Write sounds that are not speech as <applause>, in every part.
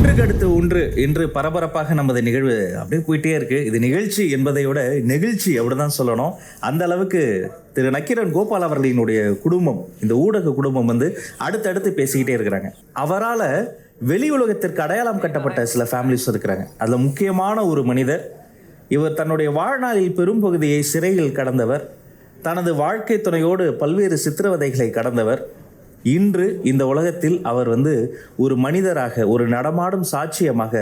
ஒன்றுக்கு அடுத்து ஒன்று இன்று பரபரப்பாக நமது நிகழ்வு அப்படியே போயிட்டே இருக்கு. இது நிகழ்ச்சி என்பதை விட நெகிழ்ச்சி அப்படிதான் சொல்லணும். அந்த அளவுக்கு திரு நக்கீரன் கோபால் அவர்களினுடைய குடும்பம் இந்த ஊடக குடும்பம் வந்து அடுத்தடுத்து பேசிக்கிட்டே இருக்கிறாங்க. அவரால் வெளி உலகத்திற்கு அடையாளம் கட்டப்பட்ட சில ஃபேமிலிஸ் இருக்கிறாங்க. அதில் முக்கியமான ஒரு மனிதர் இவர் தன்னுடைய வாழ்நாளில் பெரும்பகுதியை சிறையில் கடந்தவர் தனது வாழ்க்கை துணையோடு பல்வேறு சித்திரவதைகளை கடந்தவர் இன்று இந்த உலகத்தில் அவர் வந்து ஒரு மனிதராக ஒரு நடமாடும் சாட்சியமாக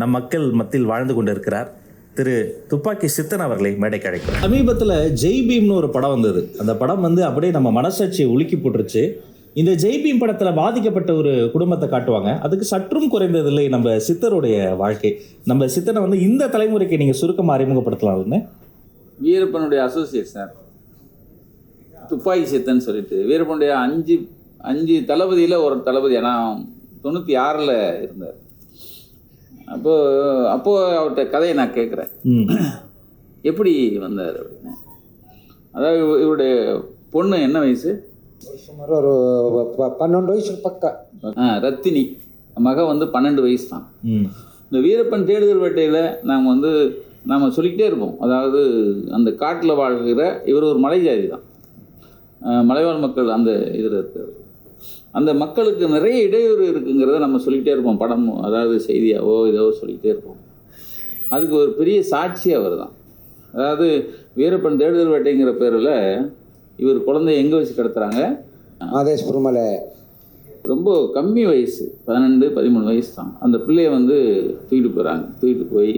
நம் மக்கள் மத்தியில் வாழ்ந்து கொண்டிருக்கிறார். திரு துப்பாக்கி சித்தன் அவர்களை மேடைக்கு அழைக்கிறோம். சமீபத்தில் ஜெய் பீம்னு ஒரு படம் வந்தது. அந்த படம் வந்து அப்படியே நம்ம மனசாட்சியை உலுக்கி போட்டுருச்சு. இந்த ஜெய் பீம் படத்தில் பாதிக்கப்பட்ட ஒரு குடும்பத்தை காட்டுவாங்க. அதுக்கு சற்றும் குறைந்ததில்லை நம்ம சித்தருடைய வாழ்க்கை. நம்ம சித்தனை வந்து இந்த தலைமுறைக்கு நீங்கள் சுருக்கமாக அறிமுகப்படுத்தலாம்னு வீரப்பனுடைய அசோசியேட் சார் துப்பாக்கி சித்தன்னு சொல்லிட்டு வீரப்பனுடைய அஞ்சு அஞ்சு தளபதியில் ஒரு தளபதி ஏன்னா தொண்ணூற்றி ஆறில் இருந்தார். அப்போ அப்போது அவர்கிட்ட கதையை நான் கேட்குறேன். எப்படி வந்தார் அப்படின்னு? அதாவது இவ- இவருடைய பொண்ணு என்ன வயசு? சுமார் ஒரு ப- பன்னெண்டு வயசு பக்கம். ஆ, ரத்தினி. மக வந்து பன்னெண்டு வயசு தான். இந்த வீரப்பன் தேடுதல் வேட்டையில் நாம் வந்து நாம் சொல்லிக்கிட்டே இருப்போம். அதாவது அந்த காட்டில் வாழ்கிற இவர் ஒரு மலை ஜாதி தான் மலைவாழ் மக்கள் அந்த இதில் இருக்கிறது அந்த மக்களுக்கு நிறைய இடையூறு இருக்குங்கிறத நம்ம சொல்லிக்கிட்டே இருப்போம் படம் அதாவது செய்தியாவோ இதோ சொல்லிக்கிட்டே இருப்போம். அதுக்கு ஒரு பெரிய சாட்சி அவர் தான் அதாவது வீரப்பன் தேடுதல் வேட்டைங்கிற பேரில் இவர் குழந்தைய எங்கே வச்சு கடத்துறாங்க? மாதேஸ்வரம் மலை ரொம்ப கம்மி வயசு பன்னெண்டு பதிமூணு வயசு தான் அந்த பிள்ளைய வந்து தூக்கிட்டு போகிறாங்க தூக்கிட்டு போய்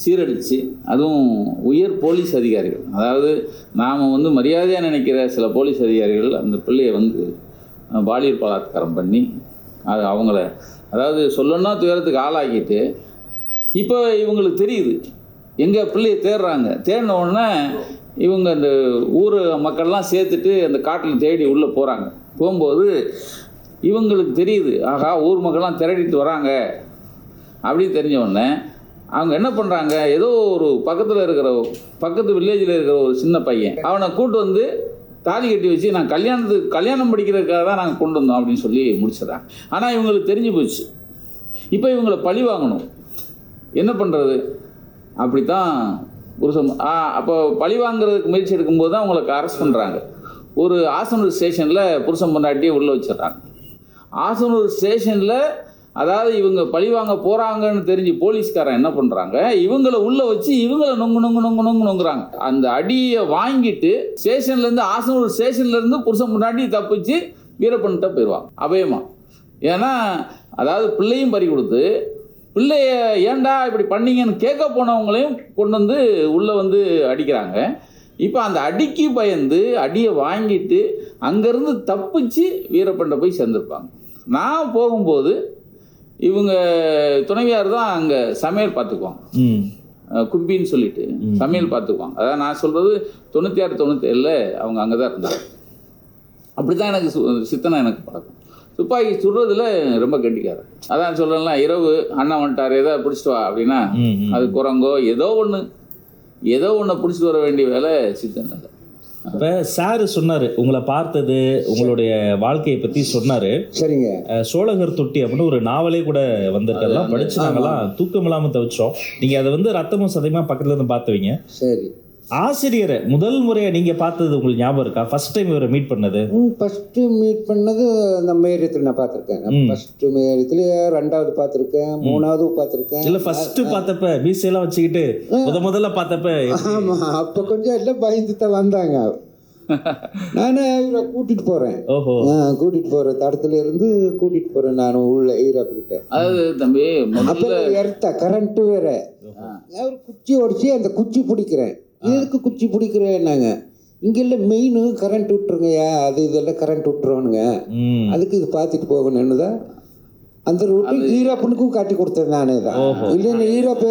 சீரழித்து அதுவும் உயர் போலீஸ் அதிகாரிகள். அதாவது நாம் வந்து மரியாதையாக நினைக்கிற சில போலீஸ் அதிகாரிகள் அந்த பிள்ளைய வந்து பாலியல் பலாத்காரம் பண்ணி அது அவங்கள அதாவது சொல்லணும்னா துயரத்துக்கு ஆளாக்கிட்டு இப்போ இவங்களுக்கு தெரியுது எங்கள் பிள்ளைய தேடுறாங்க. தேடின உடனே இவங்க அந்த ஊர் மக்கள்லாம் சேர்த்துட்டு அந்த காட்டில் தேடி உள்ளே போகிறாங்க போகும்போது இவங்களுக்கு தெரியுது ஆகா ஊர் மக்கள்லாம் திரட்டிட்டு வராங்க. அப்படின்னு தெரிஞ்ச உடனே அவங்க என்ன பண்ணுறாங்க ஏதோ ஒரு பக்கத்தில் இருக்கிற பக்கத்து வில்லேஜில் இருக்கிற ஒரு சின்ன பையன் அவனை கூட்டு வந்து தாலி கட்டி வச்சு நான் கல்யாணத்துக்கு கல்யாணம் படிக்கிறதுக்காக தான் நாங்கள் கொண்டு வந்தோம் அப்படின்னு சொல்லி முடிச்சிடறாங்க. ஆனால் இவங்களுக்கு தெரிஞ்சு போச்சு. இப்போ இவங்களை பழி வாங்கணும். என்ன பண்ணுறது அப்படி தான் புருஷன் ஆ அப்போ பழி வாங்குறதுக்கு முயற்சி எடுக்கும்போது தான் அவங்களுக்கு அரெஸ்ட் பண்ணுறாங்க ஒரு ஆசனூர் ஸ்டேஷனில் புருஷன் பொண்டாட்டியை உள்ளே வச்சிடறாங்க. ஆசனூர் ஸ்டேஷனில் அதாவது இவங்க பழிவாங்க போகிறாங்கன்னு தெரிஞ்சு போலீஸ்காரன் என்ன பண்ணுறாங்க இவங்களை உள்ளே வச்சு இவங்களை நொங்கு நொங்கு நொங்கு நொங்கு நொங்குறாங்க. அந்த அடியை வாங்கிட்டு ஸ்டேஷன்லேருந்து ஆசனூர் ஸ்டேஷன்லேருந்து புருஷன் முன்னாடி தப்பிச்சு வீரப்பன்கிட்ட போயிடுவாங்க அபயமா. ஏன்னா அதாவது பிள்ளையும் பறி கொடுத்து பிள்ளைய ஏன்டா இப்படி பண்ணீங்கன்னு கேட்க போனவங்களையும் கொண்டு வந்து உள்ளே வந்து அடிக்கிறாங்க. இப்போ அந்த அடிக்கு பயந்து அடியை வாங்கிட்டு அங்கேருந்து தப்பிச்சு வீரப்பண்ட போய் சேர்ந்துருப்பாங்க. நான் போகும்போது இவங்க துணைவியார் தான் அங்கே சமையல் பார்த்துக்குவாங்க. கும்பின்னு சொல்லிட்டு சமையல் பார்த்துக்குவாங்க. அதான் நான் சொல்கிறது தொண்ணூற்றி ஆறு தொண்ணூற்றி ஏழில் அவங்க அங்கே தான் இருந்தாங்க. அப்படி தான் எனக்கு சு- சித்தனை எனக்கு பழக்கம். துப்பாக்கி சுடுறதுல ரொம்ப கெட்டிக்காரன் அதான் சொல்லலாம் இரவு அண்ணன் வந்துட்டார் ஏதோ பிடிச்சிட்டு வா அப்படின்னா. அது குரங்கோ ஏதோ ஒன்று ஏதோ ஒன்று பிடிச்சிட்டு வர வேண்டிய வேலை சித்தன் இப்போ சார் சொன்னார் உங்களை பார்த்தது உங்களுடைய வாழ்க்கையை பற்றி சொன்னார். சரிங்க. சோழகர் தொட்டி அப்படின்னு ஒரு நாவலே கூட வந்திருக்கெல்லாம் படிச்சு நாங்கெல்லாம் தூக்கம் இல்லாமல் தவிச்சோம். நீங்கள் அதை வந்து ரத்தமும் சதையுமா பக்கத்துல இருந்து பார்த்துவீங்க சரி. ஆசிரியரை முதல் முறையாக நீங்கள் பார்த்தது உங்களுக்கு ஞாபகம் இருக்கா? ஃபர்ஸ்ட் டைம் இவரை மீட் பண்ணது? ஃபஸ்ட்டு மீட் பண்ணது நம்ம ஏரியத்தில் நான் பார்த்துருக்கேன். ஃபஸ்ட்டு ஏரியத்துல ரெண்டாவது பார்த்துருக்கேன் மூணாவது பார்த்துருக்கேன். இல்லை ஃபர்ஸ்ட் பார்த்தப்ப மீசையெல்லாம் வச்சுக்கிட்டு முத முதல்ல பார்த்தப்ப ஆமாம் அப்போ கொஞ்சம் எல்லாம் பயந்து தான் வந்தாங்க. நானே இவரை கூட்டிகிட்டு போகிறேன் ஓஹோ. கூட்டிகிட்டு போகிற தடத்துல இருந்து கூட்டிகிட்டு போகிறேன் நான் உள்ள ஈராப்பிக்கிட்ட அதாவது தம்பி அப்போ முதல்ல எர்த்தா கரண்ட்டு வேற. ஒரு குச்சி உடச்சி அந்த குச்சி பிடிக்கிறேன். எதுக்கு குச்சி பிடிக்கிறேன்னாங்க இங்கே இல்லை மெயின் கரண்ட் விட்டுருங்கய்யா. அது இதெல்லாம் கரண்ட் விட்டுருவானுங்க. அதுக்கு இது பார்த்துட்டு போகணும்னு தான் அந்த ரூட்டு ஈராப்பனுக்கும் காட்டி கொடுத்தேன் நானே தான். இல்லைன்னா ஈராப்ப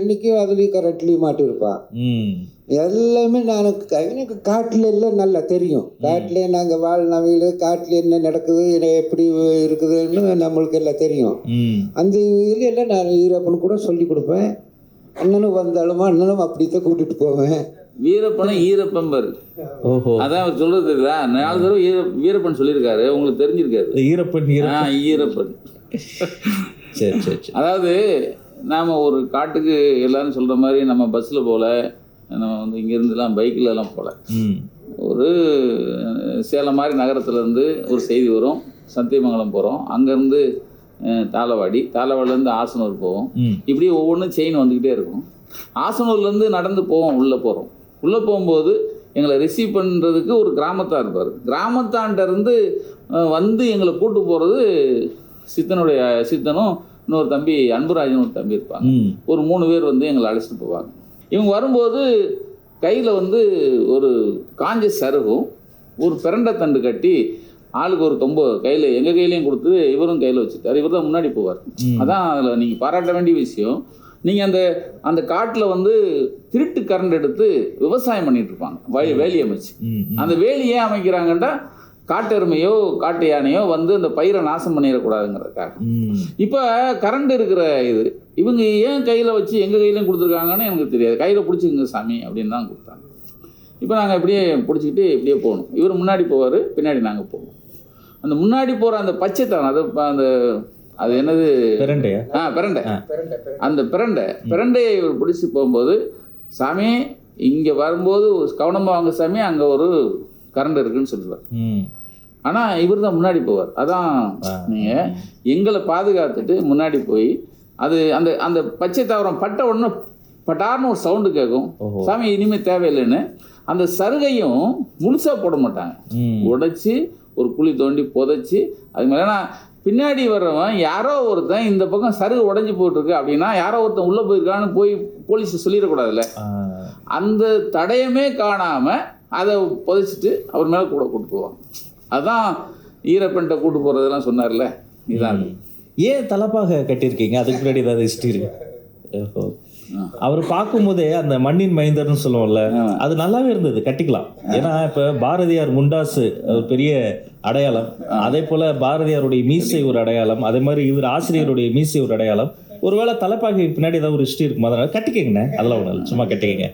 இன்னைக்கு அதுலேயும் கரண்ட்லேயும் மாட்டியிருப்பான் ம். எல்லாமே நான் எனக்கு காட்டில் எல்லாம் நல்லா தெரியும். காட்டில் நாங்கள் வாழ்நவையில் காட்டில் என்ன நடக்குது என்ன எப்படி இருக்குதுன்னு நம்மளுக்கு எல்லாம் தெரியும். அந்த இதில் எல்லாம் நான் ஈரப்பன் கூட சொல்லி கொடுப்பேன். அண்ணனும் வந்தாலும் அண்ணனும் அப்படித்தான் கூட்டிட்டு போவேன். வீரப்பனை ஈரப்பம்பர் ஓஹோ. அதான் அவர் சொல்றது இதுதான் நாலு தடவை ஈர வீரப்பன் சொல்லியிருக்காரு. உங்களுக்கு தெரிஞ்சிருக்காரு ஈரப்பன் ஈரப்பன். சரி சரி சரி. அதாவது நாம் ஒரு காட்டுக்கு எல்லாரும் சொல்கிற மாதிரி நம்ம பஸ்ஸில் போகல நம்ம வந்து இங்கேருந்துலாம் பைக்கில் எல்லாம் போகல ஒரு சேலம் மாதிரி நகரத்துலேருந்து ஒரு செய்தி வரும். சத்தியமங்கலம் போகிறோம் அங்கேருந்து தாளவாடி. தாளவாடிலேருந்து ஆசனூர் போவோம். இப்படி ஒவ்வொன்றும் செயின் வந்துக்கிட்டே இருக்கும். ஆசனூர்லேருந்து நடந்து போவோம் உள்ளே போகிறோம் உள்ளே போகும்போது எங்களை ரிசீவ் பண்ணுறதுக்கு ஒரு கிராமத்தார் இருப்பார். அஹ், வந்து எங்களை கூட்டு போகிறது சித்தனுடைய சித்தனும் இன்னொரு தம்பி அன்புராஜன் ஒரு தம்பி இருப்பாங்க. ஒரு மூணு பேர் வந்து எங்களை அழைச்சிட்டு போவாங்க. இவங்க வரும்போது கையில் வந்து ஒரு காஞ்ச சருகும் ஒரு பிரண்டை தண்டு கட்டி ஆளுக்கு ஒரு தொம்பு கையில் எங்கள் கையிலையும் கொடுத்து இவரும் கையில் வச்சுட்டார். இவர் தான் முன்னாடி போவார். அதான் அதில் நீங்கள் பாராட்ட வேண்டிய விஷயம். நீங்கள் அந்த அந்த காட்டில் வந்து திருட்டு கரண்ட் எடுத்து விவசாயம் பண்ணிட்டு இருப்பாங்க. வழி வேலி அமைச்சு. அந்த வேலி ஏன் அமைக்கிறாங்கன்னா காட்டெருமையோ காட்டு யானையோ வந்து அந்த பயிரை நாசம் பண்ணிடக்கூடாதுங்கிறதுக்காக. இப்போ கரண்ட் இருக்கிற இது இவங்க ஏன் கையில் வச்சு எங்கள் கையிலையும் கொடுத்துருக்காங்கன்னு எனக்கு தெரியாது. கையில் பிடிச்சிங்க சாமி அப்படின்னு தான் கொடுத்தாங்க. இப்போ நாங்கள் இப்படியே பிடிச்சிக்கிட்டு இப்படியே போகணும். இவர் முன்னாடி போவார் பின்னாடி நாங்கள் போவோம். அந்த முன்னாடி போகிற அந்த பச்சை தவணை அது அந்த அது என்னது? பிரண்டையா? ஆ பிரண்டை. அந்த பிரண்டை. பிரண்டையை இவர் பிடிச்சி போகும்போது சாமி இங்கே வரும்போது கவனமாக வாங்க சாமி அங்கே ஒரு கரண்ட் இருக்குன்னு சொல்லுவார். ஆனால் இவர் தான் முன்னாடி போவார். அதான். நீங்கள் எங்களை பாதுகாத்துட்டு முன்னாடி போய் அது அந்த அந்த பச்சை தாவரம் பட்ட உடனே பட்டார்னு ஒரு சவுண்டு கேட்கும். சாமி இனிமேல் தேவையில்லைன்னு. அந்த சருகையும் முழுசாக போட மாட்டாங்க. உடைச்சி ஒரு குழி தோண்டி புதைச்சி அது மேலே நான் பின்னாடி வர்றவன் யாரோ ஒருத்தன் இந்த பக்கம் சருகு உடஞ்சி போட்டிருக்கு அப்படின்னா யாரோ ஒருத்தன் உள்ளே போயிருக்கான்னு போய் போலீஸ் சொல்லிடக்கூடாதுல்ல. அந்த தடயமே காணாமல் அதை புதைச்சிட்டு அவர் மேலே கூட கூட்டு போவாங்க. அதான் ஈரப்பெண்ட்டை கூட்டு போகிறதெல்லாம் சொன்னார்ல இதான். ஏன் தலப்பாக கட்டியிருக்கீங்க? அதுக்கு முன்னாடி ஏதாவது ஹிஸ்ட்ரி இருக்கு? அவர் பார்க்கும்போதே அந்த மண்ணின் மைந்தர்னு சொல்லுவோம்ல அது நல்லாவே இருந்தது கட்டிக்கலாம். ஏன்னா இப்ப பாரதியார் முண்டாசு ஒரு பெரிய அடையாளம். அதே போல பாரதியாருடைய மீசை ஒரு அடையாளம். அதே மாதிரி இவர் ஆசிரியருடைய மீசை ஒரு அடையாளம். ஒருவேளை தலைப்பாகை பின்னாடி ஏதாவது ஒரு ஹிஸ்ட்ரி இருக்கும்? அதனால கட்டிக்கங்கண்ணே. அதெல்லாம் ஒன்றும் சும்மா கட்டிக்கங்க.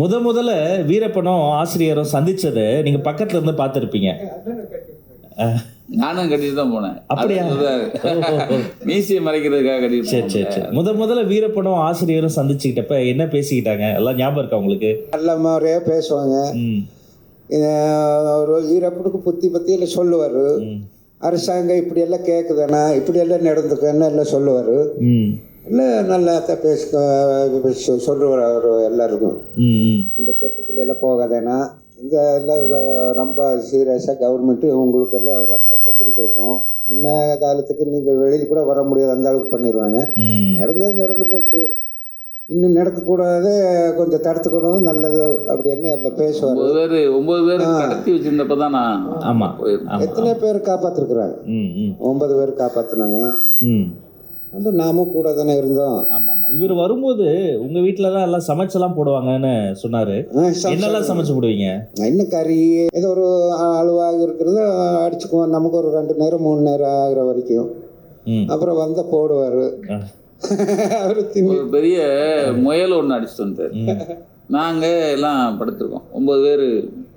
முத முதல்ல வீரப்பனும் ஆசிரியரும் சந்திச்சதை நீங்க பக்கத்துல இருந்து பார்த்துருப்பீங்க. நானும் கட்டிட்டு தான் போனேன். அப்படியா? <laughs> மீசியை மறைக்கிறதுக்காக கட்டிட்டு சரி சரி. சரி. முத முதல்ல வீரப்பனும் ஆசிரியரும் சந்திச்சுக்கிட்டப்ப என்ன பேசிக்கிட்டாங்க? எல்லாம் ஞாபகம் இருக்கா உங்களுக்கு? நல்ல மாதிரியாக பேசுவாங்க. ம். ஒரு ஈரப்பனுக்கு புத்தி பற்றியில் சொல்லுவார். ம். அரசாங்கம் இப்படியெல்லாம் கேட்குதாண்ணா இப்படியெல்லாம் நடந்துக்கன்னு எல்லாம் சொல்லுவார். ம். எல்லாம் நல்லா தான் பேச சொல்லுவார் அவர் எல்லாருக்கும். இந்த கெட்டத்துல எல்லாம் போகாதேண்ணா இங்கே எல்லாம் ரொம்ப சீரியஸாக கவர்மெண்ட்டு உங்களுக்கு எல்லாம் ரொம்ப தொந்தரவு கொடுக்கும். முன்ன காலத்துக்கு நீங்கள் வெளியில் கூட வர முடியாது அந்த அளவுக்கு பண்ணிடுவாங்க ம். நடந்தது நடந்து போச்சு. இன்னும் நடக்கக்கூடாது கொஞ்சம் தடுத்துக்கணும் நல்லது அப்படின்னு எல்லாம் பேசுவார். ஒன்பது பேர் ஒன்பது பேர் கடத்தி வச்சிருந்தப்ப தான் நான் ஆமா. போயிருந்தேன். ஆமா எத்தனை பேர் காப்பாற்றிருக்குறாங்க ம் ம். ஒன்பது பேர் காப்பாற்றினாங்க வந்து நாமும் கூட தானே இருந்தோம் ஆமா ஆமா இவர் வரும்போது உங்க வீட்ல தான் எல்லாம் சமைச்செல்லாம் போடுவாங்கன்னு சொன்னாரு. என்னெல்லாம் சமைச்சு போடுவீங்க? இன்னும் கறி ஏதோ ஒரு அழுவாக இருக்கிறது அடிச்சுக்குவோம். நமக்கு ஒரு ரெண்டு நேரம் மூணு நேரம் ஆகுற வரைக்கும். ம். அப்புறம் வந்த போடுவார். அவர் ஒரு பெரிய முயல் ஒன்று அடிச்சுட்டு வந்துட்டார். ம். நாங்கள் எல்லாம் படுத்திருக்கோம். ஒம்பது பேர்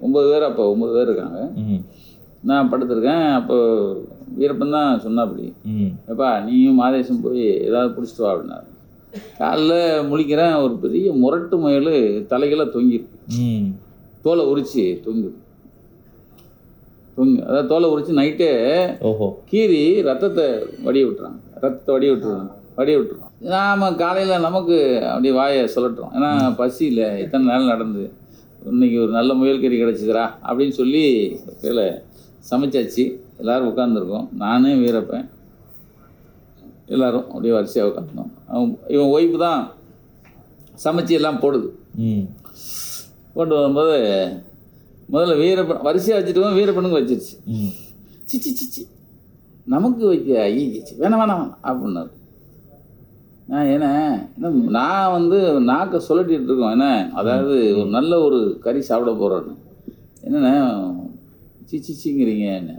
ஒம்பது பேர் அப்போ ஒம்பது பேர் இருக்காங்க. நான் படுத்திருக்கேன். அப்போ வீரப்பன் தான் சொன்னாப்படி. எப்பா நீயும் மாதேசம் போய் ஏதாவது பிடிச்சிட்டு வா அப்படின்னாரு. காலைல முழிக்கிறேன் ஒரு பெரிய முரட்டு முயல் தலைகளாக தொங்கிருக்கு தோலை உரிச்சு தொங்குது. தொங்கு அதாவது தோலை உரிச்சு நைட்டே கீறி ரத்தத்தை வடிய விட்டுறாங்க. ரத்தத்தை வடிய விட்டுருவாங்க வடிய விட்டுருவோம் நாம் காலையில் நமக்கு அப்படியே வாயை சொல்லட்டுறோம் ஏன்னா பசி இல்லை இத்தனை நாள் நடந்து இன்னைக்கு ஒரு நல்ல முயல் கறி கிடச்சிக்கிறா அப்படின்னு சொல்லி கீழே சமைச்சாச்சு. எல்லோரும் உட்காந்துருக்கோம் நானே வீரப்பேன் எல்லாரும் அப்படியே வரிசையாக உட்காந்துருந்தோம் அவன் இவன் ஒய்ஃபு தான் சமைச்சு எல்லாம் போடுது. ம். போட்டு வரும்போது முதல்ல வீரப்பன் வரிசையாக வச்சுட்டு வீரப்பனுக்கு வச்சிருச்சு. சிச்சி சிச்சி நமக்கு வைக்க ஐய சிச்சி வேணாம் வேணாம் அப்படின்னாரு. நான் என்ன நான் வந்து நாக்கை சுழட்டிட்டு இருக்கோம். என்ன அதாவது ஒரு நல்ல ஒரு கறி சாப்பிட போகிறோன்னு என்னண்ணே சிச்சிச்சிங்கிறீங்க என்ன?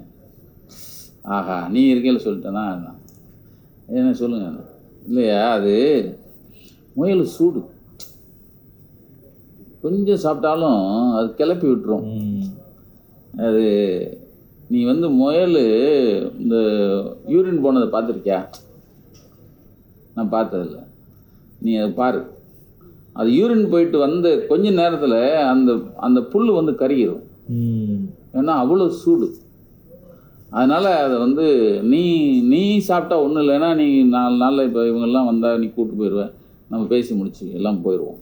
ஆஹா நீ இருக்கையில் சொல்லிட்டேனா என்ன? சொல்லுங்க? இல்லையா அது முயல் சூடு. கொஞ்சம் சாப்பிட்டாலும் அது கிளப்பி விட்டுரும். அது நீ வந்து முயல் இந்த யூரின் போனதை பார்த்துருக்கியா? நான் பார்த்ததில்ல. நீ அதை பாரு. அது யூரின் போயிட்டு வந்த கொஞ்ச நேரத்தில் அந்த அந்த புல் வந்து கருகிரும். ஏன்னா அவ்வளோ சூடு. அதனால் அதை வந்து நீ நீ சாப்பிட்டா ஒன்றும் இல்லைன்னா நீ நாலு நாளில் இப்போ இவங்கெல்லாம் வந்தால் நீ கூப்பிட்டு போயிடுவேன் நம்ம பேசி முடிச்சு எல்லாம் போயிடுவோம்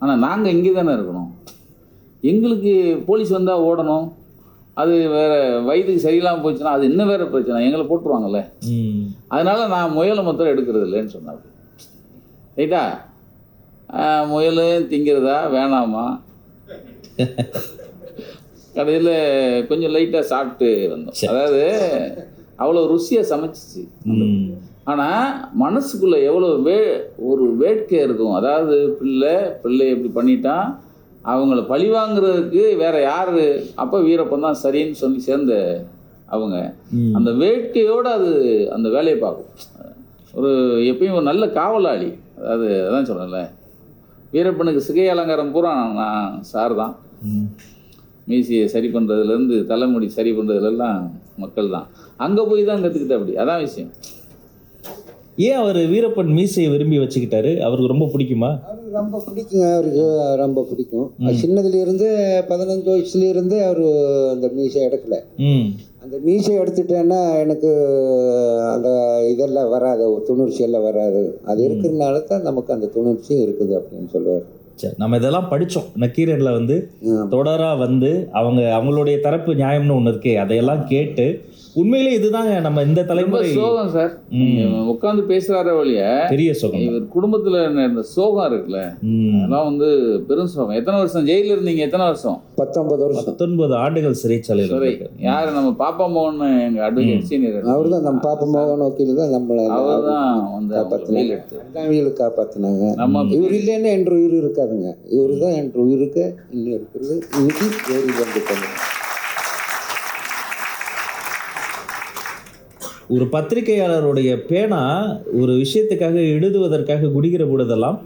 ஆனால் நாங்கள் இங்கே தானே இருக்கணும். எங்களுக்கு போலீஸ் வந்தால் ஓடணும். அது வேறு வயதுக்கு சரியில்லாமல் போச்சுன்னா அது இன்னும் வேறு பிரச்சனை. எங்களை போட்டுருவாங்கல்ல. அதனால நான் முயலை மொத்தம் எடுக்கிறது இல்லைன்னு சொன்னார். ரைட்டா? ஆஹ், முயல் திங்கிறதா? வேணாமா? <laughs> கடையில் கொஞ்சம் லைட்டாக சாப்பிட்டு வந்தோம். அதாவது அவ்வளோ ருசியாக சமைச்சிச்சு. ஆனால் மனசுக்குள்ளே எவ்வளோ வே ஒரு வேட்கை இருக்கும். அதாவது பிள்ளை பிள்ளை இப்படி பண்ணிட்டான் அவங்கள பழி வாங்குறதுக்கு வேற யார்? அப்போ வீரப்பன் தான் சரின்னு சொல்லி சேர்ந்த அவங்க. அந்த வேட்கையோடு அது அந்த வேலையை பார்க்கும். ஒரு எப்பயும் ஒரு நல்ல காவலாளி. அதாவது அதான் சொல்கிறேன்ல வீரப்பனுக்கு சிகை அலங்காரம் பூரா நான் சார் தான். மீசியை சரி பண்ணுறதுலேருந்து தலைமுடி சரி பண்ணுறதுலெல்லாம் மக்கள் தான் அங்கே போய் தான் கற்றுக்கிட்ட அப்படி. அதான் விஷயம். ஏன் அவர் வீரப்பன் மீசையை விரும்பி வச்சுக்கிட்டாரு? அவருக்கு ரொம்ப பிடிக்குமா? அவருக்கு ரொம்ப பிடிக்குங்க. அவருக்கு ரொம்ப பிடிக்கும். சின்னதுல இருந்து பதினஞ்சு வயசுல இருந்து அவர் அந்த மீசை எடுக்கல. ம். அந்த மீசை எடுத்துட்டேன்னா எனக்கு அந்த இதெல்லாம் வராது. துணிர்ச்சி எல்லாம் வராது. அது இருக்கிறதுனால தான் நமக்கு அந்த துணிர்ச்சியும் இருக்குது அப்படின்னு சொல்லுவார். சரி நம்ம இதெல்லாம் படித்தோம் நக்கீரனில் வந்து ஆமா. தொடரா வந்து அவங்க அவங்களுடைய தரப்பு நியாயம்னு ஒன்று இருக்கே. அதையெல்லாம் கேட்டு உண்மையிலே இதுதாங்க நம்ம இந்த தலைமுறை. சோகம் சார். உட்காந்து பேசுகிறாரே ஒழிய பெரிய சுகம். இவர் குடும்பத்தில் இந்த சோகம் இருக்குல்ல. அதெல்லாம் வந்து பெரும் சோகம். எத்தனை வருஷம்? ஜெயிலில் இருந்தீங்க எத்தனை வருஷம்? பத்தொன்பது வருஷம். பத்தொன்பது ஆண்டுகள் சிறைச்சாலையில் சரி. யார்? நம்ம பாப்பா மோகன் எங்கள் அட்வொகேட் சீனியர் அவர் தான் நம்ம பாப்ப மோகன் வக்கீல் தான் நம்மளை அவர் தான் வந்து காப்பாத்தினாங்க. காப்பாற்றினாங்க நம்ம இவர் இல்லைன்னா என்ற உயிர் இருக்காதுங்க. இவர் தான் என்ற உயிருக்கு இன்னும் இருக்கிறது இன்னைக்கு ஏறி வந்துட்டாங்க ஒரு பத்திரிகையாளருடைய பேனா ஒரு விஷயத்துக்காக எழுதுவதற்காக குடிக்கிற பொழுதெல்லாம்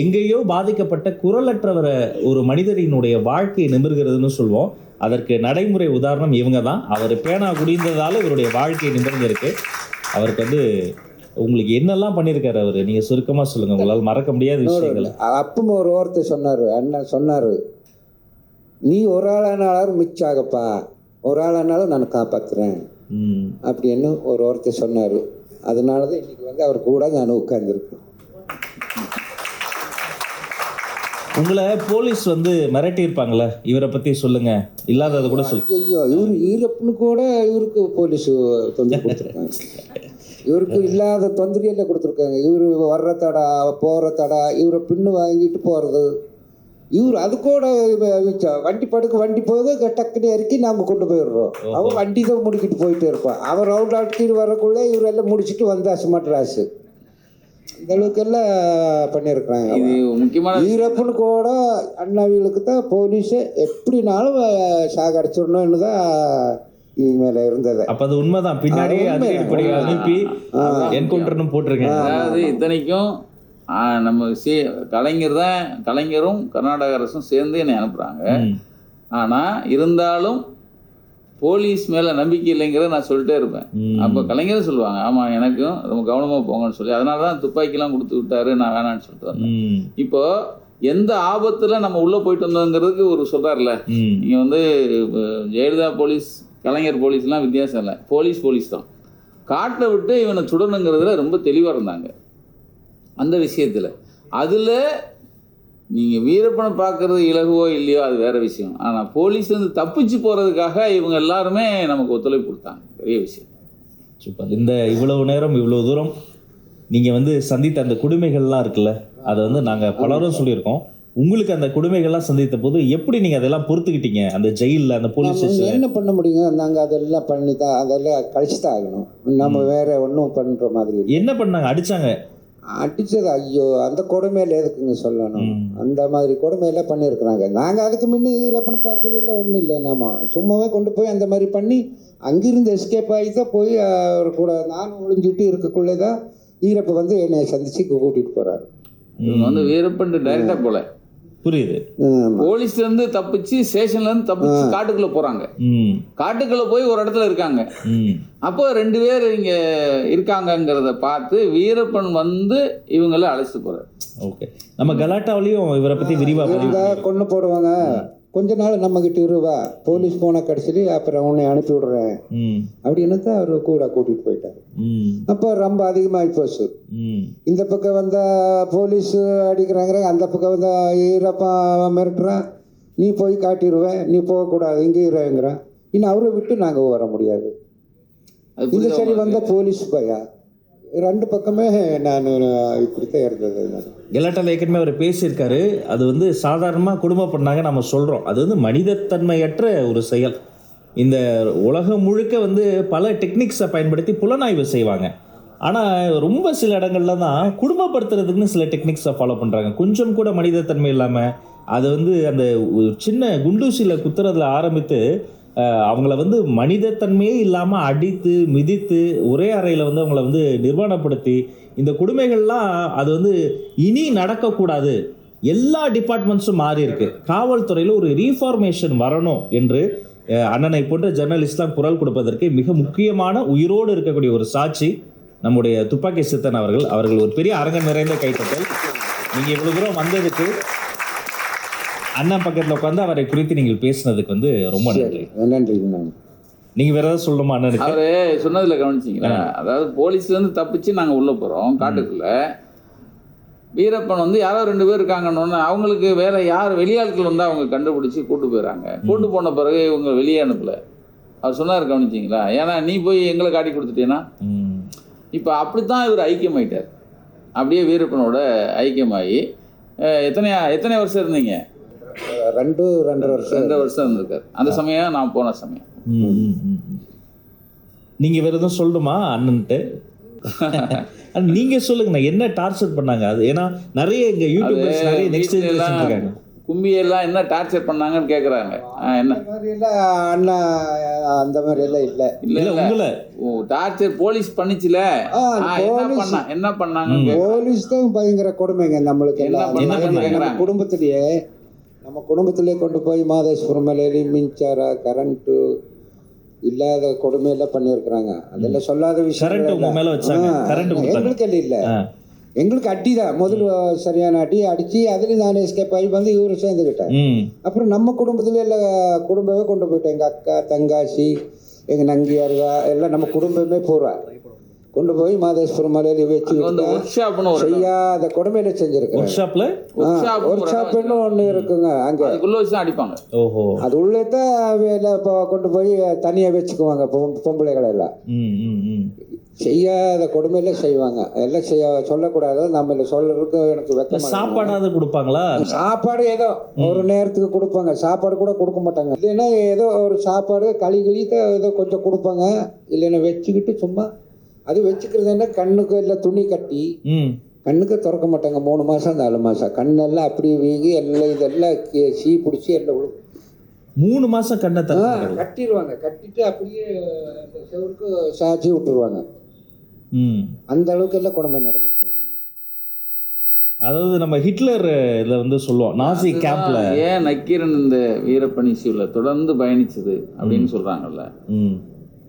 எங்கேயோ பாதிக்கப்பட்ட குரலற்றவரை ஒரு மனிதரினுடைய வாழ்க்கையை நிமிர்கிறதுன்னு சொல்லுவோம் அதற்கு நடைமுறை உதாரணம் இவங்க தான் அவர் பேனா குடிந்ததால இவருடைய வாழ்க்கை நிமிர்ந்திருக்கு. அவருக்கு வந்து உங்களுக்கு என்னெல்லாம் பண்ணியிருக்காரு அவர்? நீங்கள் சுருக்கமாக சொல்லுங்கள் உங்களால் மறக்க முடியாத விஷயங்களை. அப்பவும் ஒரு வார்த்தை சொன்னார். அண்ணன் சொன்னார். நீ ஒரு ஆளானாலும் மிச்சாகப்பா. ஒரு ஆளானாலும் நான் காப்பாற்றுறேன் அப்படின்னு ஒரு வார்த்தை சொன்னார். அதனால தான் இன்னைக்கு வந்து அவர் கூட நான் உட்கார்ந்துருக்கேன் உங்களை போலீஸ் வந்து மிரட்டியிருப்பாங்களே இவரை பற்றி சொல்லுங்க. இல்லாததை கூட சொல்லு ஐயோ இவர் ஈரப்புன்னு கூட இவருக்கு போலீஸ் தொந்தரவு கொடுத்துருக்காங்க. இவருக்கு இல்லாத தொந்தரியெல்லாம் கொடுத்துருக்காங்க. இவர் வர்ற தடா போகிற தடா இவரை பின்னு வாங்கிட்டு போகிறது இவர் அது கூட வண்டி படுக்க வண்டி போகுது டக்குன்னு இறக்கி நாம கொண்டு போயிடுறோம். அவன் வண்டி தான் முடிக்கிட்டு போயிட்டே இருப்பான். அவன் ரவுண்ட் அடிக்கிட்டு வரக்குள்ளே இவரெல்லாம் முடிச்சுட்டு வந்தாசு மாட்ராசு இந்த அளவுக்கெல்லாம் பண்ணியிருக்கிறாங்க. இது முக்கியமான ஈரப்புன்னு கூட அண்ணாவிகளுக்கு தான் போலீஸு எப்படினாலும் சாகடிச்சிடணும்னு தான் இவங்க மேலே இருந்தது. அப்ப அது உண்மைதான். பின்னாடியே அனுப்பி என்கவுண்டர்னு போட்டிருக்கேன். அதாவது இத்தனைக்கும் நம்ம சே கலைஞர் தான் கலைஞரும் கர்நாடக அரசும் சேர்ந்து என்னை அனுப்புகிறாங்க. ஆனால் இருந்தாலும் போலீஸ் மேலே நம்பிக்கை இல்லைங்கிறத நான் சொல்லிட்டே இருப்பேன். அப்போ கலைஞரும் சொல்லுவாங்க ஆமாம் எனக்கும் ரொம்ப கவனமாக போங்கன்னு சொல்லி அதனால தான் துப்பாக்கிலாம் கொடுத்து விட்டாரு நான் வேணான்னு சொல்லிட்டு வந்தேன் ம். இப்போ எந்த ஆபத்தில் நம்ம உள்ளே போயிட்டு வந்தோங்கிறதுக்கு ஒரு சொல்கிறார்ல. நீங்கள் வந்து ஜெயலலிதா போலீஸ் கலைஞர் போலீஸ்லாம் வித்தியாசம் இல்லை போலீஸ் போலீஸ் தான் காட்டை விட்டு இவனை சுடணுங்கிறதுல ரொம்ப தெளிவாக இருந்தாங்க அந்த விஷயத்தில். அதில் நீங்கள் வீரப்பனை பார்க்குறது இலகுவோ இல்லையோ அது வேற விஷயம். ஆனால் போலீஸ் வந்து தப்பிச்சு போகிறதுக்காக இவங்க எல்லாருமே நமக்கு ஒத்துழைப்பு கொடுத்தாங்க. பெரிய விஷயம். சூப்பர். இந்த இவ்வளவு நேரம் இவ்வளவு தூரம் நீங்க வந்து சந்தித்த அந்த கொடுமைகள்லாம் இருக்குல்ல அதை வந்து நாங்க பலரும் சொல்லியிருக்கோம். உங்களுக்கு அந்த கொடுமைகள்லாம் சந்தித்த போது எப்படி நீங்க அதெல்லாம் பொறுத்துக்கிட்டீங்க? அந்த ஜெயில்ல அந்த போலீஸ் ஸ்டேஷன் என்ன பண்ண முடியுங்க நாங்கள் அதெல்லாம் பண்ணி தான் அதெல்லாம் கழிச்சு தான் ஆகணும். நம்ம வேற ஒன்றும் பண்ணுற மாதிரி. என்ன பண்ணாங்க? அடிச்சாங்க. அடிச்சது. ஐயோ அந்த கொடுமையில எதுக்குங்க சொல்லணும். அந்த மாதிரி கொடுமையெல்லாம் பண்ணியிருக்கிறாங்க நாங்கள் அதுக்கு முன்னே ஈரப்பன்னு பார்த்தது இல்லை ஒன்றும் இல்லை. நாம சும்மாவே கொண்டு போய் அந்த மாதிரி பண்ணி அங்கிருந்து எஸ்கேப் ஆகி தான் போய் அவர் கூட நானும் ஒளிஞ்சுட்டு இருக்கக்குள்ளே தான் ஈரப்ப வந்து என்னை சந்திச்சு கூட்டிகிட்டு போகிறாரு இவங்க வந்து வீரப்பன் டைரெக்டாக போல. புரியுது. போலீஸ்ல இருந்து தப்பிச்சு ஸ்டேஷன்ல இருந்து தப்பிச்சு காட்டுக்குள்ள போறாங்க. ம். காட்டுக்குள்ள போய் ஒரு இடத்துல இருக்காங்க. ம். அப்போ ரெண்டு பேர் இங்க இருக்காங்கங்கிறத பார்த்து வீரப்பன் வந்து இவங்கள அழைச்சிட்டு போறாரு. ஓகே. நம்ம கலாட்டாவிலையும் இவரை பத்தி விரிவா கொண்டு போடுவாங்க. கொஞ்ச நாள் நம்ம கிட்ட இருவா போலீஸ் போன கடைசிலி அப்புறம் உன்னை அனுப்பி விடுறேன். அப்படின்னு தான் அவர் கூட கூட்டிட்டு போயிட்டாரு. அப்போ ரொம்ப அதிகமாகி போச்சு. இந்த பக்கம் வந்தா போலீஸ் அடிக்கிறாங்க அந்த பக்கம் வந்தா ஈரப்பா மிரட்டுறான் நீ போய் காட்டிடுவேன் நீ போகக்கூடாது இங்கே இருங்கிறான். இன்னும் அவரை விட்டு நாங்கள் வர முடியாது. இந்த சரி உங்களுக்கு? வந்த போலீஸ் பையா? ரெண்டு பக்கமே நான் இப்படித்தான் இருந்தது. நான் ஏற்கனவே அவர் பேசியிருக்காரு. அது வந்து சாதாரணமாக குடும்பம் பண்ணாங்க நம்ம சொல்கிறோம் அது வந்து மனிதத்தன்மையற்ற ஒரு செயல். இந்த உலகம் முழுக்க வந்து பல டெக்னிக்ஸை பயன்படுத்தி புலனாய்வு செய்வாங்க. ஆனால் ரொம்ப சில இடங்கள்ல தான் குடும்பப்படுத்துறதுக்குன்னு சில டெக்னிக்ஸை ஃபாலோ பண்ணுறாங்க கொஞ்சம் கூட மனிதத்தன்மை இல்லாமல் அது வந்து அந்த சின்ன குண்டூசியில் குத்துறதுல ஆரம்பித்து அவங்கள வந்து மனிதத்தன்மையே இல்லாமல் அடித்து மிதித்து ஒரே அறையில் வந்து அவங்கள வந்து நிர்வாணப்படுத்தி இந்த கொடுமைகள்லாம் அது வந்து இனி நடக்கக்கூடாது. எல்லா டிபார்ட்மெண்ட்ஸும் மாறி இருக்கு. காவல்துறையில் ஒரு ரீஃபார்மேஷன் வரணும் என்று அண்ணனை போன்ற ஜெர்னலிஸ்ட்லாம் குரல் கொடுப்பதற்கு மிக முக்கியமான உயிரோடு இருக்கக்கூடிய ஒரு சாட்சி நம்முடைய துப்பாக்கி சித்தன் அவர்கள். அவர்கள் ஒரு பெரிய அரங்கம் நிறைந்த கைத்தட்டல். நீங்கள் இவ்வளோ தூரம் வந்ததுக்கு அண்ணன் பக்கத்தில் உட்காந்து அவரை குறித்து நீங்கள் பேசினதுக்கு வந்து ரொம்ப நன்றி. நன்றி நான் நீங்கள் வேற ஏதாவது சொல்லணுமா அண்ணனுக்கு? அவரு சொன்னதுல கவனிச்சிங்களா அதாவது போலீஸ்ல இருந்து தப்பிச்சு நாங்க உள்ள போறோம் காட்டுக்குள்ள. வீரப்பன் வந்து யாரோ ரெண்டு பேர் இருக்காங்கன்னு அவங்களுக்கு வேற யார் வெளியாட்கள் வந்து அவங்க கண்டுபிடிச்சு கூட்டு போயிடறாங்க கூட்டு போன பிறகு இவங்க வெளியே அனுப்பல. அவர் சொன்னார் கவனிச்சிங்களா? ஏன்னா நீ போய் எங்களை காட்டி கொடுத்துட்டேன்னா இப்போ அப்படித்தான் இவர் ஐக்கியமாயிட்டார். அப்படியே வீரப்பனோட ஐக்கியமாகி அஹ், எத்தனை எத்தனை வருஷம் இருந்தீங்க? ரெண்டு ரெண்டரை வருஷம் ரெண்டு வருஷம் இருந்திருக்காரு. அந்த சமயம் நான் போன சமயம். நீங்க வேற எதுவும் சொல்லணுமா அண்ணன்ட்டு? நீங்க சொல்லுங்க நான் என்ன டார்ச்சர் பண்ணாங்க? அது ஏன்னா நிறைய இங்க யூடியூபர்ஸ் நிறைய நெக்ஸ்ட் இருக்காங்க. கும்பியெல்லாம் என்ன டார்ச்சர் பண்ணாங்கன்னு கேட்குறாங்க என்ன? அந்த மாதிரி எல்லாம் அண்ணா அந்த மாதிரி எல்லாம் இல்லை. இல்ல உங்களை. டார்ச்சர் போலீஸ் பண்ணிச்சுல? என்ன பண்ணா என்ன கேக்குறாங்க. போலீஸ் தான் பயங்கர கொடுமைங்க நம்மளுக்கு என்ன எல்லாம். பண்ணாங்க. குடும்பத்திலேயே நம்ம குடும்பத்திலே கொண்டு போய் மாதேஸ்வரம் மலையில மின்சார கரண்ட்டு இல்லாத கொடுமையெல்லாம் பண்ணியிருக்கிறாங்க. அதெல்லாம் சொல்லாத விஷயம் எங்களுக்கு இல்லை. எங்களுக்கு அடி தான். முதல்ல சரியான அடி அடிச்சு அதுலேயும் நான் எஸ்கேப் ஆகி வந்து இவரு சேர்ந்துக்கிட்டேன் அப்புறம் நம்ம குடும்பத்துல எல்லாம் குடும்பமே கொண்டு போயிட்டோம் எங்கள் அக்கா தங்காசி எங்கள் நங்கியாருகா எல்லாம் நம்ம குடும்பமே போகிறா கொண்டு போய் மாதேஸ்வரம் மலையில ஷாப்னு இடம். செய்யாத கொடுமையில செஞ்சிருக்கிறேன் ஒர்க் ஷாப்ல ஒர்க் ஷாப் ஒரு ஷாப்புன்னு ஒன்று இருக்குங்க அங்கே. வச்சு அடிப்பாங்க. ஓஹோ. அது உள்ளே தான் வேலை இப்போ கொண்டு போய் தனியாக வச்சுக்குவாங்க பொம் பொம்பளைகளை எல்லாம். ம் ம் ம். செய்யாத கொடுமையில செய்வாங்க. எல்லாம் செய்ய சொல்லக்கூடாது. நம்ம சொல்றதுக்கு எனக்கு வெக்கமா சாப்பாடாவது கொடுப்பாங்களா? சாப்பாடு ஏதோ ஒரு நேரத்துக்கு கொடுப்பாங்க. சாப்பாடு கூட கொடுக்க மாட்டாங்க. இல்லைன்னா ஏதோ ஒரு சாப்பாடு களி களி ஏதோ கொஞ்சம் கொடுப்பாங்க. இல்லைன்னா வச்சுக்கிட்டு சும்மா அது வச்சுக்கிறது என்ன கண்ணுக்கு எல்லாம் துணி கட்டி ம். கண்ணுக்கு திறக்க மாட்டாங்க. மூணு மாதம் நாலு மாதம் கண்ணெல்லாம் அப்படியே வீங்கி எல்லாம் இதெல்லாம் சீ பிடிச்சி எல்லாம். மூணு மாசம் கண்ணை தர கட்டிடுவாங்க. கட்டிட்டு அப்படியே அந்த செவருக்கு சாய்ச்சி விட்டுருவாங்க. ம். அந்த அளவுக்கு எல்லாம் கொடுமை நடந்திருக்குங்க அதாவது நம்ம ஹிட்லர் இதை வந்து சொல்லுவோம். நாசி கேம்ப்ல. ஏன் நக்கீரன் இந்த வீரப்பணி இஷ்யூல தொடர்ந்து பயணிச்சது அப்படின்னு சொல்றாங்கல்ல? ம்.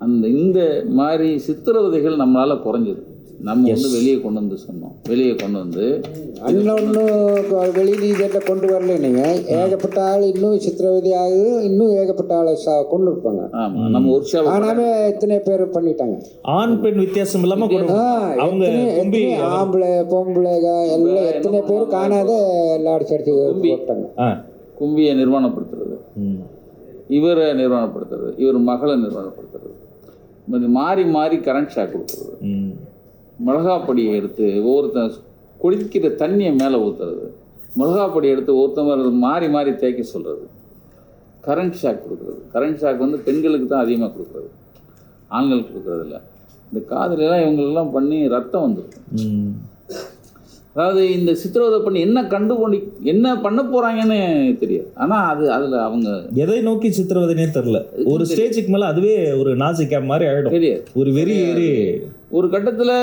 அந்த இந்த மாதிரி சித்திரவதைகள் நம்மளால குறைஞ்சது நம்ம வந்து வெளியே கொண்டு வந்து சொன்னோம். வெளியே கொண்டு வந்து அண்ணொன்று வெளியில் இதெல்லாம் கொண்டு வரல நீங்கள் ஏகப்பட்ட ஆள் இன்னும் சித்திரவதை ஆகுது. இன்னும் ஏகப்பட்ட ஆளை சா கொண்டு இருப்பாங்க. ஆமா நம்ம ஒர்க் ஷாப் ஆனாமே எத்தனை பேர் பண்ணிட்டாங்க? ஆண் பெண் வித்தியாசம் இல்லாம ஆ, கொடு- அவங்க ஆம்பளை பொம்பளைங்க எல்லாம் எத்தனை பேர் காணாத எல்லாம் அடிச்சு அடிச்சு போட்டாங்க. ஆ. கும்பியை நிர்வாணப்படுத்துறது. இவரை நிர்வாணப்படுத்துறது. இவர் மகளை நிர்வாணப்படுத்துறது. இது மாறி மாறி கரண்ட் ஷாக் கொடுக்குறது மிளகாப்பொடியை எடுத்து ஒவ்வொருத்தன் குடிக்கிற தண்ணியை மேலே ஊற்றுறது மிளகாப்பொடி எடுத்து ஒருத்தவங்க மாறி மாறி தேய்க்க சொல்கிறது கரண்ட் ஷாக் கொடுக்குறது. கரண்ட் ஷாக் வந்து பெண்களுக்கு தான் அதிகமாக கொடுக்குறது. ஆண்களுக்கு கொடுக்குறது இல்ல இந்த காதுலலாம் இவங்களெல்லாம் பண்ணி ரத்தம் வந்துடும் அதாவது இந்த சித்திரவதை பண்ணி என்ன கண்டு கொண்டு என்ன பண்ண போறாங்கன்னு தெரியாது. ஆனா அது அதுல அவங்க எதை நோக்கி சித்திரவதைனே தெரியல. ஒரு ஸ்டேஜுக்கு மேல அதுவே ஒரு நாசி கேம் மாதிரி ஆயிடும். தெரியாது. ஒரு வெறி ஏறி. ஒரு கட்டத்தில்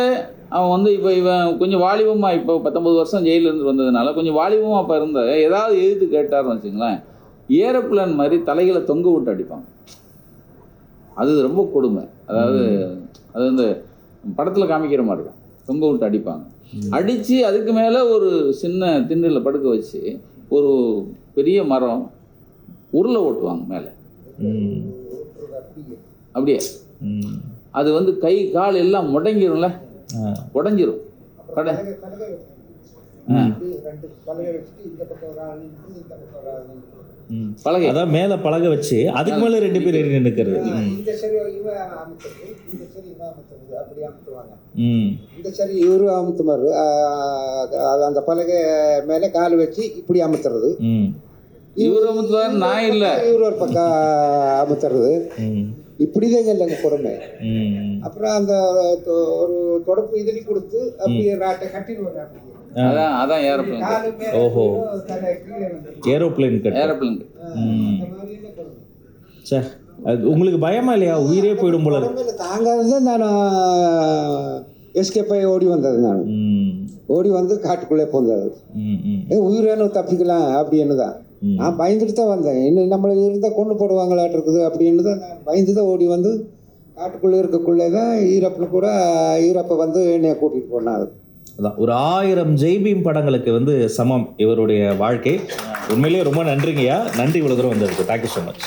அவன் வந்து இப்போ இவன் கொஞ்சம் வாலிபமாக இப்போ பத்தொம்பது வருஷம் ஜெயில்ல இருந்து வந்ததுனால கொஞ்சம் வாலிபமாக அப்போ இருந்த ஏதாவது எதிர்த்து கேட்டார்னு வச்சுங்களேன் ஏரோப்ளேன் மாதிரி தலைகளை தொங்க விட்டு அடிப்பாங்க அது ரொம்ப கொடுமை. அதாவது அது இந்த படத்தில் காமிக்கிற மாதிரி இருக்கும் தொங்க விட்டு அடிப்பாங்க. அடித்து அதுக்கு மேலே ஒரு சின்ன திண்ணில் படுக்க வச்சு ஒரு பெரிய மரம் உருளை ஓட்டுவாங்க மேலே ம், அப்படியே. அது வந்து கை கால் எல்லாம் முடங்கிரும்ல. உடஞ்சிரும் கடை ம். பலகை. அதான் மேல பழக வச்சு அதுக்கு மேல. ரெண்டு பேர் ஏறி நின்னுக்கிறது. ம். இந்த சரி இவன் அமுத்துறது இந்த சரி இவன் அமுத்துறது அப்படி அமுத்துவாங்க. ம். இந்த சரி இவரு அமுத்துமாரு அந்த பலகை மேலே கால் வச்சு இப்படி அமுத்துறது. ம். இவர் அமுத்துவார் நான் இல்லை. இவர் ஒரு பக்கம் அமுத்துறது. ம் இப்படிதாங்க இல்லைங்க கொடுமை ம் அப்புறம் அந்த ஒரு தொடப்பு இதிலி கொடுத்து அப்படியே ராட்டை கட்டிடுவாங்க அதான் அதான் ஏரோப்ளேன் ஓஹோ. ஏரோப்ளேன் ஏரோப்ளேன் ம். இந்த மாதிரியே கொடுமை சே அது உங்களுக்கு பயமா இல்லையா? உயிரே போயிடும் போல தாங்காது நான் எஸ்கேப் ஆகி ஓடி வந்தது நான். ம். ஓடி வந்து காட்டுக்குள்ளே போந்தது. உயிரேனும் தப்பிக்கலாம் அப்படின்னு தான். நான் பயந்துட்டு தான் வந்தேன். இன்னும் நம்மளை இருந்தால் கொண்டு போடுவாங்களாட்டு இருக்குது. அப்படின்னு தான் நான் பயந்து தான் ஓடி வந்து காட்டுக்குள்ளே இருக்கக்குள்ளே தான் ஈரப்பனை கூட ஈரப்பை வந்து என்னை கூட்டிகிட்டு போனாரு. அதான் ஒரு ஆயிரம் ஜெய்பீம் படங்களுக்கு வந்து சமம் இவருடைய வாழ்க்கை. உண்மையிலேயே ரொம்ப நன்றிங்கய்யா. நன்றி இவ்வளோ தூரம் வந்ததுக்கு. Thank you so much